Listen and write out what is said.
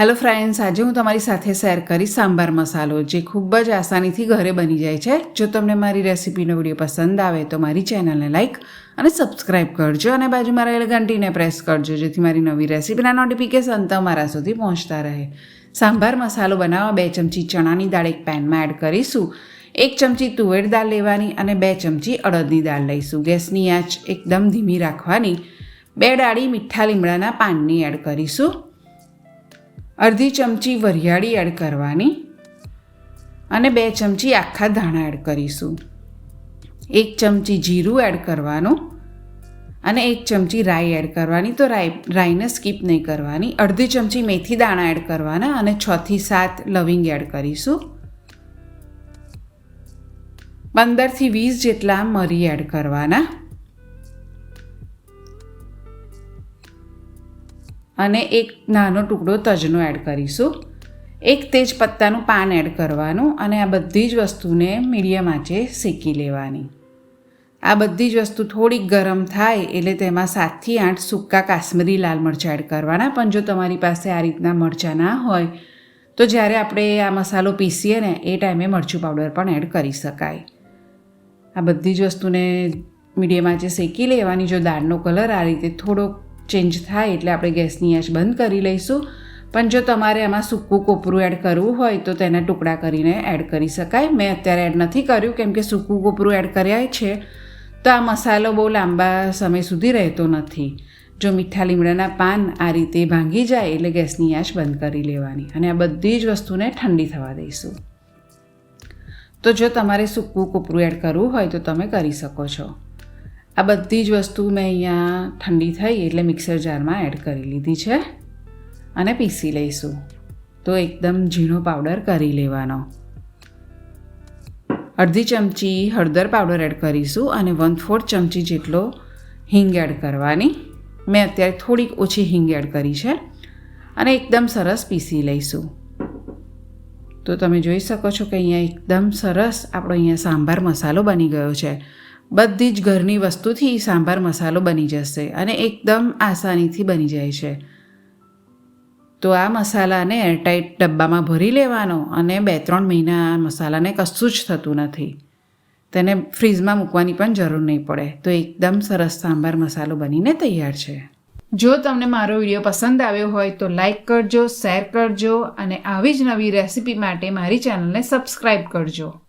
Hello friends આજે હું તમારી સાથે શેર કરીશ સાંભાર મસાલો, જે ખૂબ જ આસાનીથી ઘરે બની જાય છે. જો તમને મારી રેસિપીનો વીડિયો પસંદ આવે તો મારી ચેનલને લાઇક અને સબસ્ક્રાઇબ કરજો અને બાજુમાં રહેલ ઘંટીને પ્રેસ કરજો, જેથી મારી નવી રેસીપીના નોટિફિકેશન તમારા સુધી પહોંચતા રહે. સાંભાર મસાલો બનાવવા બે ચમચી ચણાની દાળ એક પેનમાં એડ કરીશું. એક ચમચી તુવેર દાળ લેવાની અને બે ચમચી અડદની દાળ લઈશું. ગેસની આંચ એકદમ ધીમી રાખવાની. બે ડાળી મીઠા લીમડાના પાનની એડ કરીશું. અડધી ચમચી વરિયાળી એડ કરવાની અને બે ચમચી આખા ધાણા એડ કરીશું. એક ચમચી જીરું એડ કરવાનું અને એક ચમચી રાઈ એડ કરવાની. તો રાઈ, રાઈને સ્કીપ નહીં કરવાની. અડધી ચમચી મેથી દાણા એડ કરવાના અને છથી સાત લવિંગ એડ કરીશું. પંદરથી વીસ જેટલા મરી એડ કરવાના. અને એક નાનો ટુકડો તજનો એડ કરીશું. એક તેજ પત્તાનું પાન એડ કરવાનું અને આ બધી જ વસ્તુને મીડિયમ આંચે શેકી લેવાની. આ બધી જ વસ્તુ થોડીક ગરમ થાય એટલે તેમાં સાતથી આઠ સૂકા કાશ્મીરી લાલ મરચાં એડ કરવાના. પણ જો તમારી પાસે આ રીતના મરચાં ના હોય, તો જ્યારે આપણે આ મસાલો પીસીએ ને, એ ટાઈમે મરચું પાવડર પણ એડ કરી શકાય. આ બધી જ વસ્તુને મીડિયમ આંચે શેકી લેવાની. જો દાળનો કલર આ રીતે થોડોક ચેન્જ થાય એટલે આપણે ગેસની આંચ બંધ કરી લઈશું. પણ જો તમારે એમાં સૂકું કોપરું એડ કરવું હોય તો તેને ટુકડા કરીને એડ કરી શકાય. મેં અત્યારે એડ નથી કર્યું, કેમ કે સૂકું કોપરું એડ કર્યા છે. તો આ મસાલો બહુ લાંબા સમય સુધી રહેતો નથી. જો મીઠા લીમડાના પાન આ રીતે ભાંગી જાય એટલે ગેસની આંચ બંધ કરી લેવાની. અને આ બધી જ વસ્તુને ઠંડી થવા દઈશું. તો જો તમારે સૂકું કોપરું એડ કરવું હોય તો તમે કરી શકો છો. આ બધી જ વસ્તુ મેં અહીંયા ઠંડી થઈ એટલે મિક્સર જારમાં એડ કરી લીધી છે અને પીસી લઈશું. તો એકદમ ઝીણો પાવડર કરી લેવાનો. અડધી ચમચી હળદર પાવડર એડ કરીશું અને વન ફોર્થ ચમચી જેટલો હિંગ એડ કરવાની. મેં અત્યારે થોડીક ઓછી હિંગ એડ કરી છે અને એકદમ સરસ પીસી લઈશું. તો તમે જોઈ શકો છો કે અહીંયા એકદમ સરસ આપણો અહીંયા સાંભાર મસાલો બની ગયો છે. બધી જ ઘરની વસ્તુથી સાંભાર મસાલો બની જશે અને એકદમ આસાનીથી બની જાય છે. તો આ મસાલાને એરટાઈટ ડબ્બામાં ભરી લેવાનો અને બે ત્રણ મહિના આ મસાલાને કશું જ થતું નથી. તેને ફ્રીઝમાં મૂકવાની પણ જરૂર નહીં પડે. તો એકદમ સરસ સાંભાર મસાલો બનીને તૈયાર છે. જો તમને મારો વીડિયો પસંદ આવ્યો હોય તો લાઇક કરજો, શેર કરજો અને આવી જ નવી રેસિપી માટે મારી ચેનલને સબસ્ક્રાઈબ કરજો.